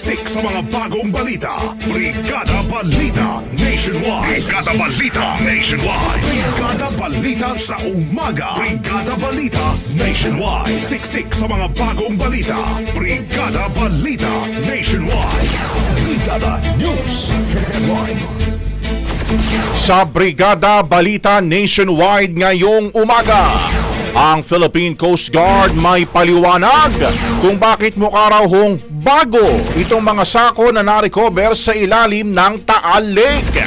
Siksik sa mga bagong balita. Brigada Balita Nationwide. Brigada Balita Nationwide. Brigada Balita sa umaga. Brigada Balita Nationwide. Siksik sa mga bagong balita. Brigada Balita Nationwide. Brigada News Headlines. Sa Brigada Balita Nationwide ngayong umaga. Ang Philippine Coast Guard may paliwanag kung bakit mukha raw hong bago itong mga sako na narecover sa ilalim ng Taal Lake.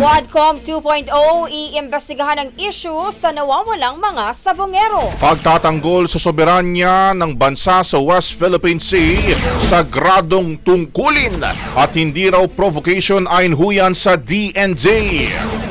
Quadcom 2.0 iimbestigahan ang issue sa nawawalang mga sabongero. Pagtatanggol sa soberanya ng bansa sa West Philippine Sea sa gradong tungkulin at hindi raw provocation ayon huyan sa DNJ.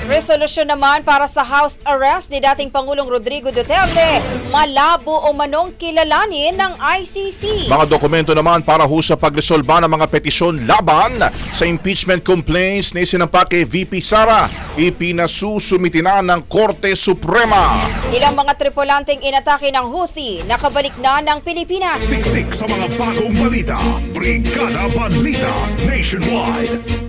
Resolusyon naman para sa house arrest ni dating Pangulong Rodrigo Duterte, malabo o manong kilalanin ng ICC. Mga dokumento naman para ho sa pagresolba ng mga petisyon laban sa impeachment complaints ni sinampa kay VP Sara, ipinasusumiti na ng Korte Suprema. Ilang mga tripulanteng inatake ng Houthi, nakabalik na ng Pilipinas. Siksik sa mga bagong balita. Brigada Balita Nationwide.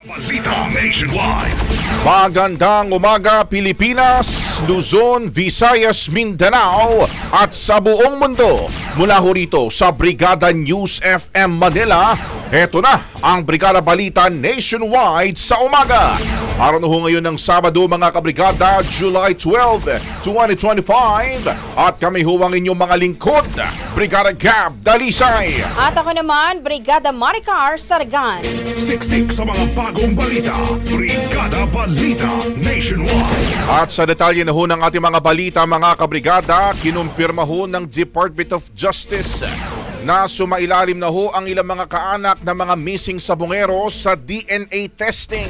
Balita Nationwide. Magandang umaga Pilipinas, Luzon, Visayas, Mindanao at sa buong mundo. Mula ho rito sa Brigada News FM Manila, eto na ang Brigada Balita Nationwide sa umaga. Araw na ho ngayon ng Sabado mga kabrigada, July 12, 2025 at kami ho ang inyong mga lingkod, Brigada Gab Dalisay. At ako naman, Brigada Maricar Sargan. Siksik sa mga bagong balita. Brigada Balita Nationwide. At sa detalye na ho ng ating mga balita mga kabrigada, kinumpirma ho ng Department of Justice na sumailalim na ho ang ilang mga kaanak na mga missing sabongero sa DNA testing.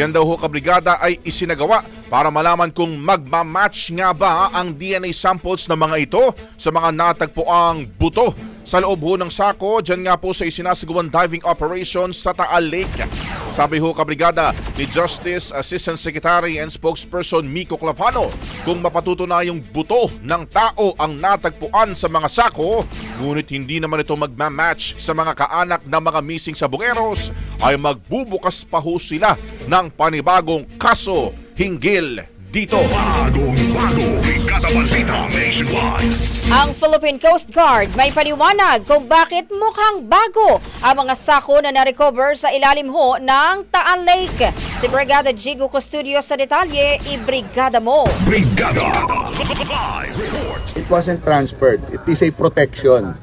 Yan daw ho kabrigada ay isinagawa para malaman kung magmamatch nga ba ang DNA samples ng mga ito sa mga natagpuang buto sa loob ho ng sako, dyan nga po sa isinasagawang diving operation sa Taal Lake. Sabi ho kabrigada ni Justice Assistant Secretary and Spokesperson Miko Clavano, kung mapatutunayang buto ng tao ang natagpuan sa mga sako, ngunit hindi naman ito magmamatch sa mga kaanak ng mga missing sa Bungeros, ay magbubukas pa ho sila ng panibagong kaso hinggil dito. Bagong bago, Brigada Balita Nationwide. Ang Philippine Coast Guard may paliwanag kung bakit mukhang bago ang mga sako na na-recover sa ilalim ho ng Taal Lake. Si Brigada Jigo Custodio sa detalye, i-brigada mo. Brigada Live Report. it wasn't transferred. It is a protection.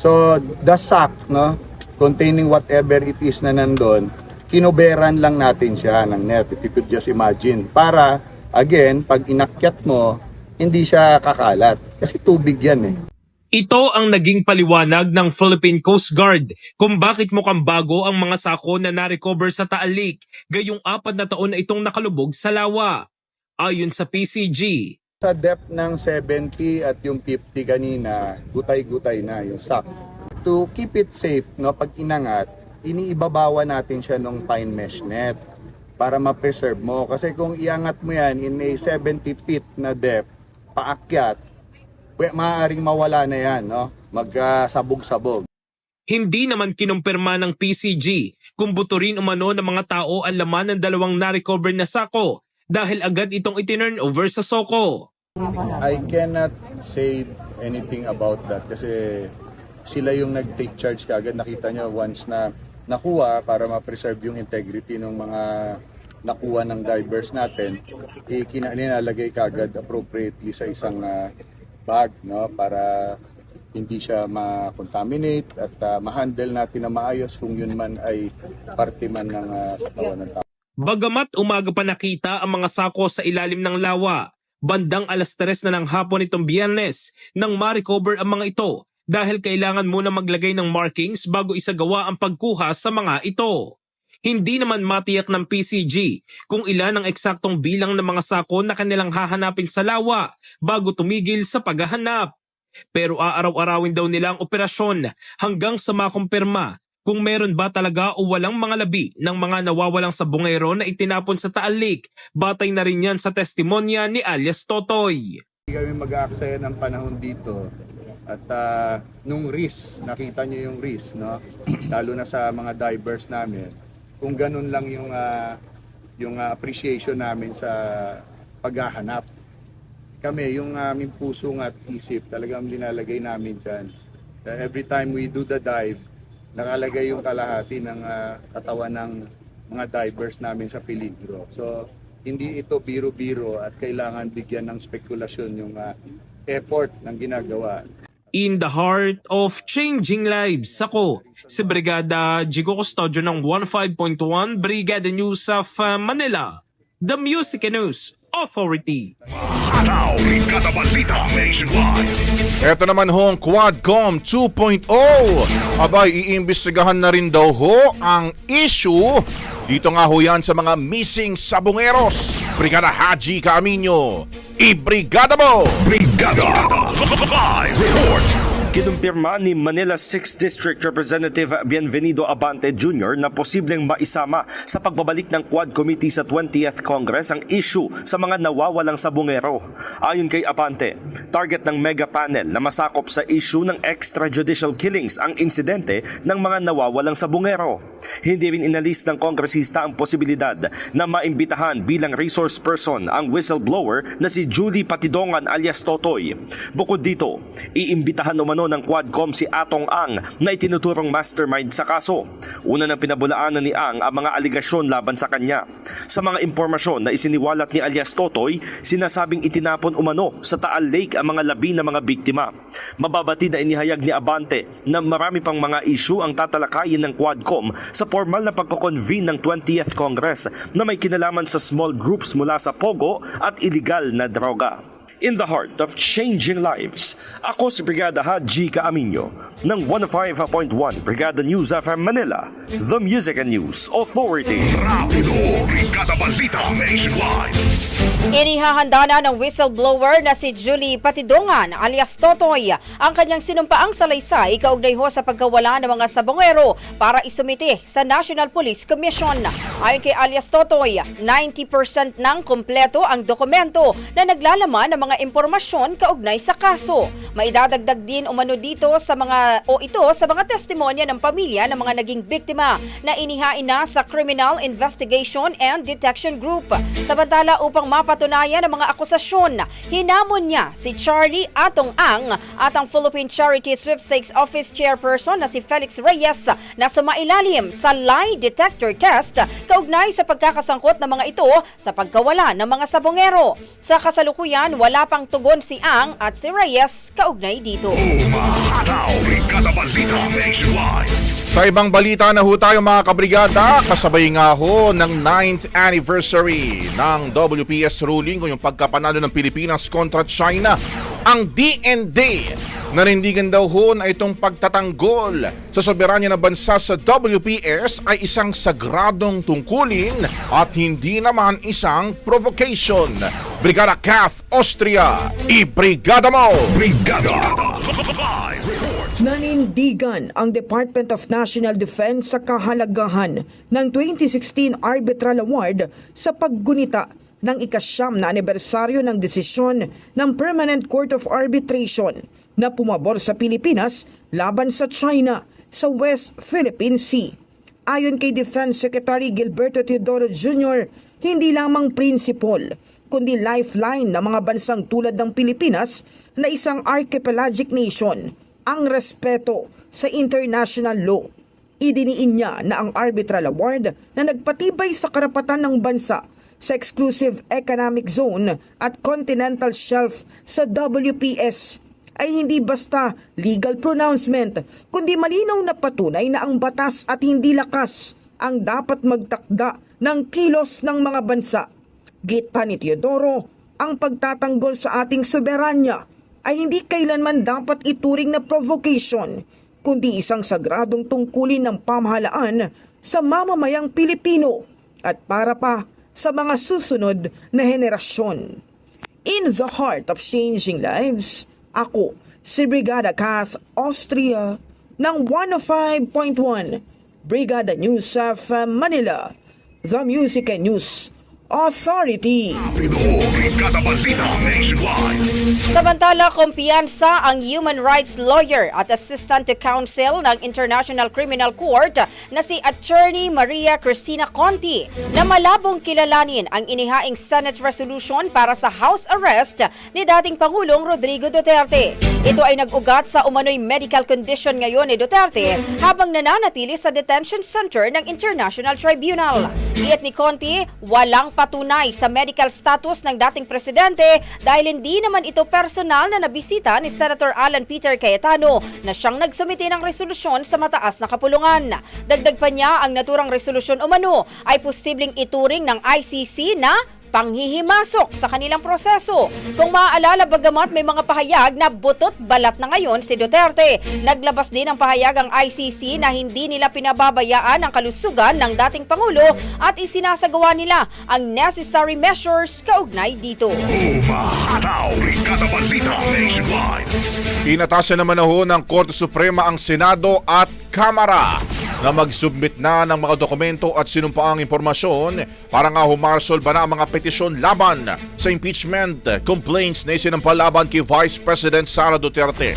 So, the sack, no, containing whatever it is na nandun, kinoberan lang natin siya ng net, if you could just imagine. Para, again, pag inakyat mo, hindi siya kakalat. Kasi tubig yan eh. Ito ang naging paliwanag ng Philippine Coast Guard kung bakit mukhang bago ang mga sako na na-recover sa Taal Lake gayong apat na taon na itong nakalubog sa lawa. Ayon sa PCG, Sa depth ng 70 at yung 50 kanina, gutay-gutay na yung sack. To keep it safe, no, pag inangat, iniibabawa natin siya ng pine mesh net para ma-preserve mo. Kasi kung iangat mo yan in a 70 feet na depth, paakyat, maaaring mawala na yan, no? Magkasabog-sabog. hindi naman kinumpirma ng PCG kung buto rin umano ng mga tao ang laman ng dalawang na-recover na sako dahil agad itong itinurn over sa Soko. I cannot say anything about that kasi sila yung nag-take charge kagad. Nakita nyo once na nakuha para ma-preserve yung integrity ng mga nakuha ng divers natin, eh, kina- nilalagay kagad appropriately sa isang ah, bag no para hindi siya ma-contaminate at ah, ma-handle natin na maayos kung yun man ay parte man ng katawan ng tao. Bagamat umaga pa nakita ang mga sako sa ilalim ng lawa, bandang alas 3 na ng hapon itong biyernes nang ma-recover ang mga ito dahil kailangan muna maglagay ng markings bago isagawa ang pagkuha sa mga ito. Hindi naman matiyak ng PCG kung ilan ang eksaktong bilang ng mga sako na kanilang hahanapin sa lawa bago tumigil sa paghahanap. Pero aaraw-arawin daw nila ang operasyon hanggang sa makumpirma kung meron ba talaga o walang mga labi ng mga nawawalang sa bungero na itinapon sa Taal Lake. Batay na rin yan sa testimonya ni alias Totoy. Hindi kami mag-aaksaya ng panahon dito. At ah, nung risk, nakita nyo yung risk, no? Lalo na sa mga divers namin. Kung ganun lang yung ah, yung ah, appreciation namin sa paghahanap. Kami, yung aming puso at isip, talagang linalagay namin dyan. Uh, every time we do the dive, nakalagay yung kalahati ng ah, katawan ng mga divers namin sa peligro. So, hindi ito biro-biro at kailangan bigyan ng spekulasyon yung ah, effort ng ginagawa. In the heart of changing lives, ako si Brigada Jigo Custodio ng 15.1 Brigada News of uh, Manila, the Music and News Authority. Now, Brigada Balita Nationwide. Ito naman hong Quadcom 2.0. Abay, iimbestigahan na rin daw ho ang issue. Dito nga ho yan sa mga missing sabongeros. Brigada Haji Camino. Ibrigada mo! Brigada Live Report. Kinumpirma ni Manila 6th District Representative Bienvenido Abante Jr. na posibleng maisama sa pagbabalik ng Quad Committee sa 20th Congress ang issue sa mga nawawalang sabungero. Ayon kay Abante, target ng mega panel na masakop sa issue ng extrajudicial killings ang insidente ng mga nawawalang sabungero. Hindi rin inalis ng kongresista ang posibilidad na maimbitahan bilang resource person ang whistleblower na si Julie Patidongan alias Totoy. Bukod dito, iimbitahan umano ng Quadcom si Atong Ang na itinuturong mastermind sa kaso. Una nang pinabulaanan ni Ang ang mga aligasyon laban sa kanya. Sa mga impormasyon na isiniwalat ni alias Totoy, sinasabing itinapon umano sa Taal Lake ang mga labi ng mga biktima. Mababati na inihayag ni Abante na marami pang mga issue ang tatalakayin ng Quadcom sa formal na pagkoconvene ng 20th Congress na may kinalaman sa small groups mula sa Pogo at illegal na droga. In the heart of changing lives, ako si Brigada Haji Kaaminyo ng 105.1 Brigada News FM Manila, the Music and News Authority. Rapido, Brigada Balita Nationwide. Inihahanda na ng whistleblower na si Julie Patidongan alias Totoy ang kanyang sinumpaang salaysay kaugnay ho sa pagkawala ng mga sabongero para isumite sa National Police Commission. Ayon kay alias Totoy, 90% ng kompleto ang dokumento na naglalaman ng mga impormasyon kaugnay sa kaso. Maidadagdag din umano dito sa mga o ito sa mga testimonya ng pamilya ng mga naging biktima na inihain na sa Criminal Investigation and Detection Group. Samantala upang mapatunayan ang mga akusasyon, hinamon niya si Charlie Atong Ang at ang Philippine Charity Sweepstakes Office Chairperson na si Felix Reyes na sumailalim sa lie detector test kaugnay sa pagkakasangkot ng mga ito sa pagkawala ng mga sabongero. Sa kasalukuyan, wala pang tugon si Ang at si Reyes kaugnay dito. Umahataw, Brigada Balita Nationwide. Sa ibang balita na ho tayo mga kabrigada, kasabay nga ho ng 9th anniversary ng WPS ruling o yung pagkapanalo ng Pilipinas kontra China. Ang DND nanindigan daw ho na itong pagtatanggol sa soberanya ng bansa sa WPS ay isang sagradong tungkulin at hindi naman isang provocation. Brigada Kath Austria, i-brigada mo! Brigada. Nanindigan ang Department of National Defense sa kahalagahan ng 2016 Arbitral Award sa paggunita ng ikasyam na anibersaryo ng desisyon ng Permanent Court of Arbitration na pumabor sa Pilipinas laban sa China sa West Philippine Sea. Ayon kay Defense Secretary Gilberto Teodoro Jr., hindi lamang principle, kundi lifeline ng mga bansang tulad ng Pilipinas na isang archipelagic nation ang respeto sa international law. Idiniin niya na ang arbitral award na nagpatibay sa karapatan ng bansa sa exclusive economic zone at continental shelf sa WPS ay hindi basta legal pronouncement, kundi malinaw na patunay na ang batas at hindi lakas ang dapat magtakda ng kilos ng mga bansa. Git pa ni Teodoro, ang pagtatanggol sa ating soberanya ay hindi kailanman dapat ituring na provocation, kundi isang sagradong tungkulin ng pamahalaan sa mamamayang Pilipino at para pa sa mga susunod na henerasyon. In the heart of changing lives, ako si Brigada Kath Austria ng 105.1 Brigada News of Manila, the Music and News Authority. Samantala, kumpiyansa ang human rights lawyer at assistant to counsel ng International Criminal Court na si Attorney Maria Cristina Conti na malabong kilalanin ang inihaing Senate resolution para sa house arrest ni dating Pangulong Rodrigo Duterte. Ito ay nag-ugat sa umano'y medical condition ngayon ni Duterte habang nananatili sa detention center ng International Tribunal. Iyat ni Conti, walang patunay sa medical status ng dating presidente dahil hindi naman ito personal na nabisita ni Senator Alan Peter Cayetano na siyang nagsumite ng resolusyon sa mataas na kapulungan. Dagdag pa niya ang naturang resolusyon umano ay posibleng ituring ng ICC na panghihimasok sa kanilang proseso. Kung maaalala bagamat may mga pahayag na butot balat na ngayon si Duterte, naglabas din ng pahayag ang ICC na hindi nila pinababayaan ang kalusugan ng dating Pangulo at isinasagawa nila ang necessary measures kaugnay dito. Inatasan naman na ho ng Korte Suprema ang Senado at Kamara na mag-submit na ng mga dokumento at sinumpaang impormasyon para nga humarsol ba na ang mga petisyon laban sa impeachment complaints na isinampalaban kay Vice President Sara Duterte.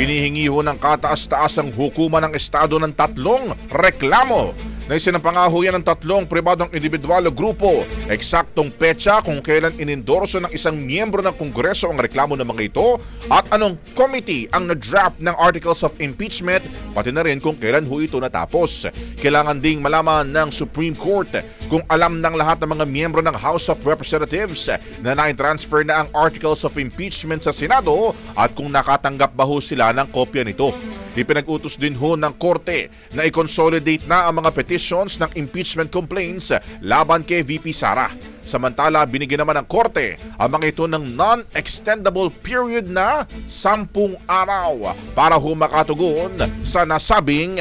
Hinihingi ho ng kataas-taasang hukuman ng Estado ng tatlong reklamo na isinampangaho yan ng tatlong pribadong individual o grupo. Eksaktong petsa kung kailan inendorso ng isang miyembro ng Kongreso ang reklamo ng mga ito at anong committee ang na-draft ng Articles of Impeachment pati na rin kung kailan ho ito natapos. Kailangan ding malaman ng Supreme Court kung alam ng lahat ng mga miyembro ng House of Representatives na na-transfer na ang Articles of Impeachment sa Senado at kung nakatanggap ba ho sila ng kopya nito. Ipinag-utos din ho ng Korte na i-consolidate na ang mga petitions ng impeachment complaints laban kay VP Sara. Samantala, binigyan naman ng Korte ang mga ito ng non-extendable period na 10 araw para ho makatugon sa nasabing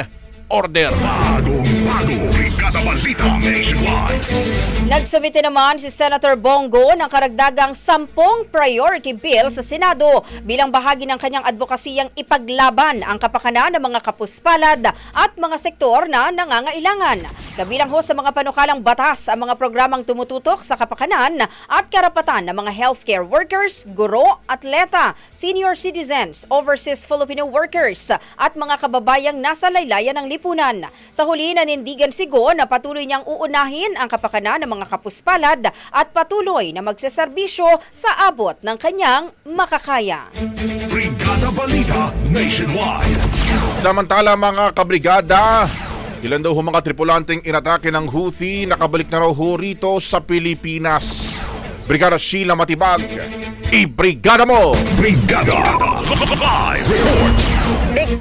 order. Bagong bago, Brigada Balita Nationwide. Nagsumite naman si Senator Bongo ng karagdagang sampung priority bill sa Senado bilang bahagi ng kanyang advokasiyang ipaglaban ang kapakanan ng mga kapuspalad at mga sektor na nangangailangan. Kabilang ho sa mga panukalang batas ang mga programang tumututok sa kapakanan at karapatan ng mga healthcare workers, guro, atleta, senior citizens, overseas Filipino workers at mga kababayang nasa laylayan ng lipunan. Sa huli, nanindigan si Go na patuloy niyang uunahin ang kapakanan ng mga kapuspalad at patuloy na magseserbisyo sa abot ng kanyang makakaya. Brigada Balita Nationwide. Samantala mga kabrigada, ilan daw mga tripulanteng inatake ng Houthi nakabalik na raw ho rito sa Pilipinas. Brigada Sheila Matibag, i-brigada mo! Brigada Live Report.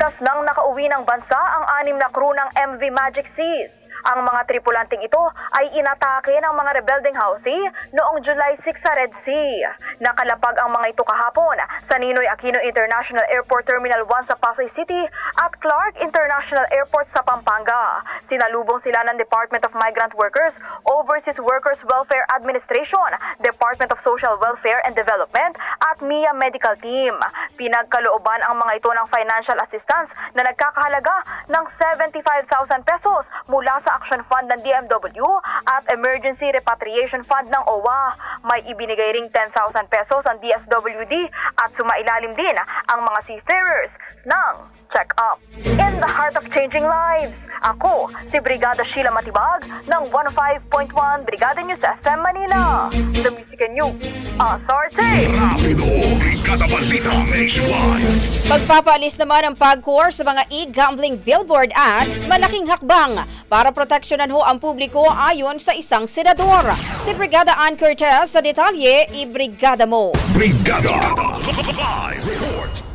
Ligtas nang nakauwi ng bansa ang anim na crew ng MV Magic Seas. Ang mga tripulanteng ito ay inatake ng mga rebelding Houthi noong July 6 sa Red Sea. Nakalapag ang mga ito kahapon sa Ninoy Aquino International Airport Terminal 1 sa Pasay City at Clark International Airport sa Pampanga. Sinalubong sila ng Department of Migrant Workers, Overseas Workers Welfare Administration, Department of Social Welfare and Development at MIA Medical Team. Pinagkalooban ang mga ito ng financial assistance na nagkakahalaga ng 75,000 pesos mula sa Action Fund ng DMW at Emergency Repatriation Fund ng OWA. May ibinigay ring 10,000 pesos ang DSWD at sumailalim din ang mga seafarers ng check-up. In the heart of changing lives, ako si Brigada Sheila Matibag ng 105.1 Brigada News FM Manila. The Music and News Authority. Rapido, Brigada Balita Nationwide. Pagpapaalis naman ang PAGCOR sa mga e-gambling billboard ads, malaking hakbang para proteksyonan ho ang publiko ayon sa isang senador. Si Brigada Ann Cortez sa detalye, i-brigada mo. Brigada Live Report.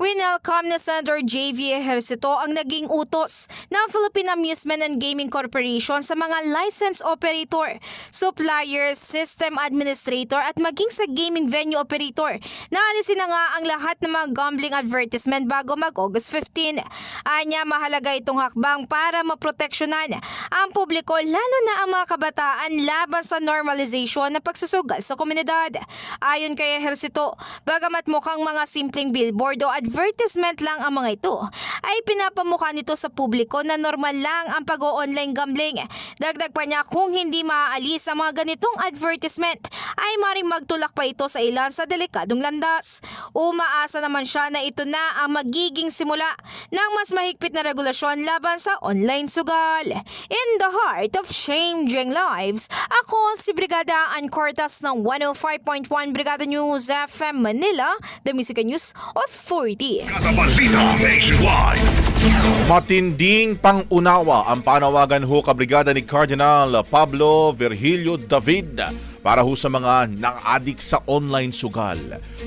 Winelcome na Senator J.V. Ejercito ang naging utos ng Philippine Amusement and Gaming Corporation sa mga license operator, supplier, system administrator at maging sa gaming venue operator na alisin na nga ang lahat ng mga gambling advertisement bago mag-August 15. Anya mahalaga itong hakbang para maproteksyonan ang publiko lalo na ang mga kabataan laban sa normalization na pagsusugal sa komunidad. Ayon kay Ejercito, bagamat mukhang mga simpleng billboard o advertisement lang ang mga ito, ay pinapamukha nito sa publiko na normal lang ang pag-online gambling. Dagdag pa niya kung hindi maaalis ang mga ganitong advertisement, ay maring magtulak pa ito sa ilan sa delikadong landas. Umaasa naman siya na ito na ang magiging simula ng mas mahigpit na regulasyon laban sa online sugal. In the heart of changing lives, ako si Brigada Ann Cortas ng 105.1 Brigada News FM Manila, The Music News Authority. Nationwide. Matinding pangunawa ang panawagan ho kabrigada ni Cardinal Pablo Virgilio David para ho sa mga nang-adik sa online sugal.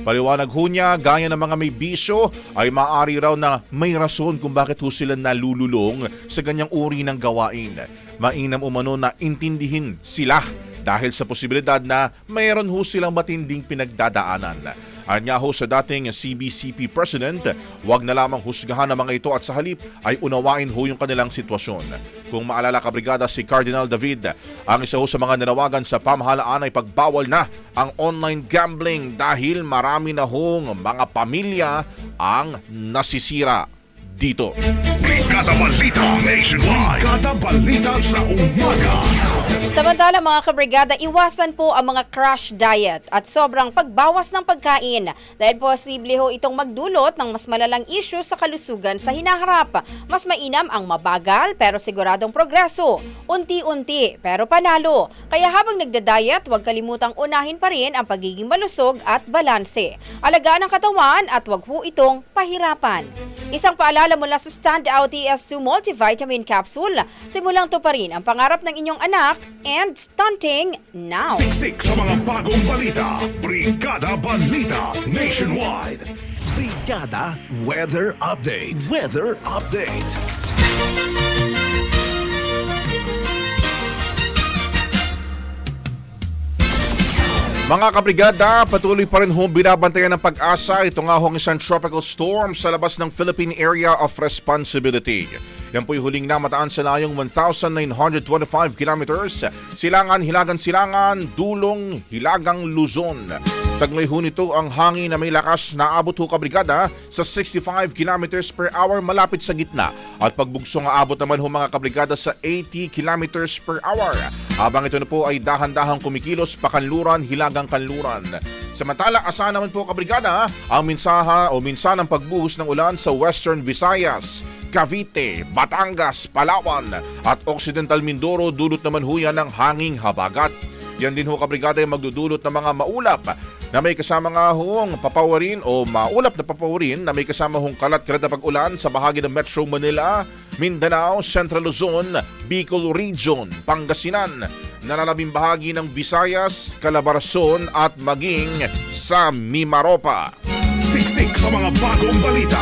Paliwanag ho niya, gaya ng mga may bisyo, ay maaari raw na may rason kung bakit ho sila nalululong sa ganyang uri ng gawain. Mainam umano na intindihin sila dahil sa posibilidad na mayroon ho silang matinding pinagdadaanan. Anya ho sa dating CBCP President, huwag na lamang husgahan ang mga ito at sa halip ay unawain ho yung kanilang sitwasyon. Kung maalala kabrigada si Cardinal David, ang isa ho sa mga nanawagan sa pamahalaan ay pagbawal na ang online gambling dahil marami na hong mga pamilya ang nasisira dito. Brigada Balita Nationwide. Brigada Balita sa umaga. Samantala mga kabrigada, iwasan po ang mga crash diet at sobrang pagbawas ng pagkain dahil posible ho itong magdulot ng mas malalang issue sa kalusugan sa hinaharap. Mas mainam ang mabagal pero siguradong progreso. Unti-unti pero panalo. Kaya habang nagda-diet, huwag kalimutang unahin pa rin ang pagiging malusog at balanse. Alagaan ang katawan at huwag po itong pahirapan. Isang paalala mula sa Standout ES2 Multivitamin Capsule, simulang to pa rin ang pangarap ng inyong anak and stunting now. Siksik sa mga bagong balita. Brigada Balita Nationwide. Brigada Weather Update. Weather Update. Mga kabrigada, patuloy pa rin ho binabantayan ng pag-asa ito nga hong isang tropical storm sa labas ng Philippine Area of Responsibility. Yan po'y huling namataan sa layong 1,925 kilometers. Silangan, Hilagan, Silangan, Dulong, Hilagang, Luzon. Taglay ho nito ang hangin na may lakas na abot ho kabrigada sa 65 kilometers per hour malapit sa gitna. At pagbugso nga abot naman ho mga kabrigada sa 80 kilometers per hour. Habang ito na po ay dahan-dahang kumikilos pakanluran, hilagang kanluran. Samantala, asahan naman po kabrigada ang minsaha o minsan ang pagbuhos ng ulan sa Western Visayas. Cavite, Batangas, Palawan at Occidental Mindoro dulot naman ho yan ng hanging habagat. Yan din ho kabrigada yung magdudulot ng mga maulap na may kasama nga hong papawarin o maulap na papawarin na may kasama hong kalat-kalat na pag-ulan sa bahagi ng Metro Manila, Mindanao, Central Luzon, Bicol Region, Pangasinan, nalalabing bahagi ng Visayas, Calabarzon at maging sa Mimaropa. Siksik sa mga bagong balita.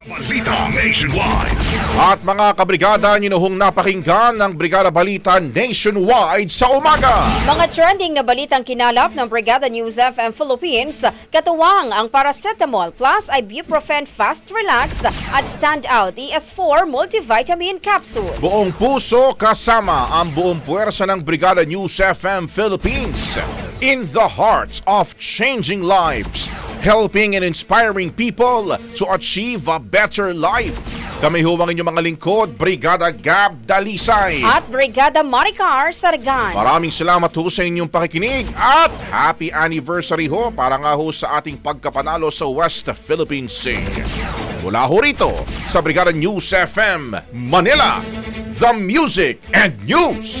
Balita Nationwide. At mga kabrigada, ninuhong napakinggan ng Brigada Balita Nationwide sa umaga. Mga trending na balitang kinalap ng Brigada News FM Philippines, katuwang ang paracetamol plus ibuprofen fast relax at standout ES4 multivitamin capsule. Buong puso kasama ang buong puwersa ng Brigada News FM Philippines. In the hearts of changing lives, helping and inspiring people to achieve a better life. Kami huwang inyong mga lingkod, Brigada Gab Dalisay. At Brigada Maricar Sargan. Maraming salamat ho sa inyong pakikinig at happy anniversary ho para nga ho sa ating pagkapanalo sa West Philippine Sea. Mula ho rito sa Brigada News FM Manila, the Music and News